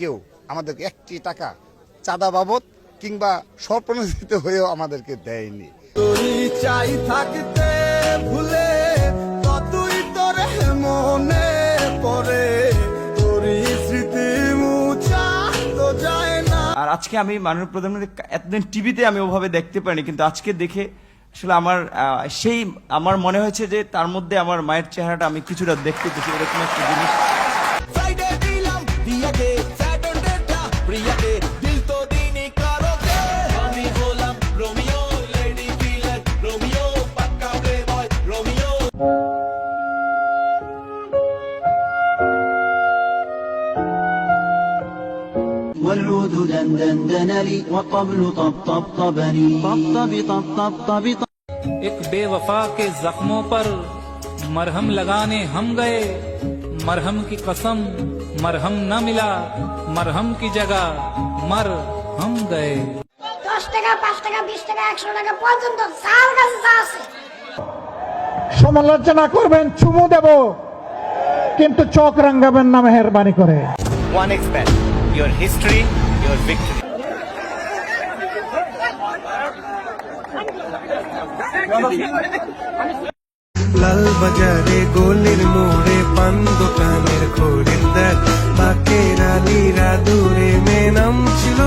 কেউ আমাদেরকে একটি টাকা চাঁদা বাবদ কিংবা স্বপ্রণোদিত হয়েও আমাদেরকে দেয়নি। চাই থাকতে ভুলে কতই তোর মনে পড়ে। তোরই স্মৃতি মুছা তো যায় না। আর আজকে আমি মাননীয় প্রধানমন্ত্রী এতদিন টিভিতে আমি ওভাবে দেখতে পারিনি কিন্তু আজকে দেখে আসলে আমার সেই আমার মনে হয়েছে যে তার মধ্যে আমার মায়ের চেহারাটা আমি কিছুটা দেখতে পেয়েছি এরকম একটা জিনিস। والعود دن دن دنلي وطبل طب طب एक बेवफा के जख्मों पर मरहम लगाने हम गए। मरहम की कसम मरहम न मिला। मरहम की जगह मर हम गए। दस टका पाँच टका बीस टका एक सौ टका टाका पर्यन्त तो साल गाছ সমালোচনা করবেন চুমু দেব। কিন্তু চোখ রাঙ্গাবেন না মেহরবানি করে। লাল বাজারে গোলের মোড়ে পান দোকানের খরিদ্দার বাকের আলিরা দূরে মেনাম ছিল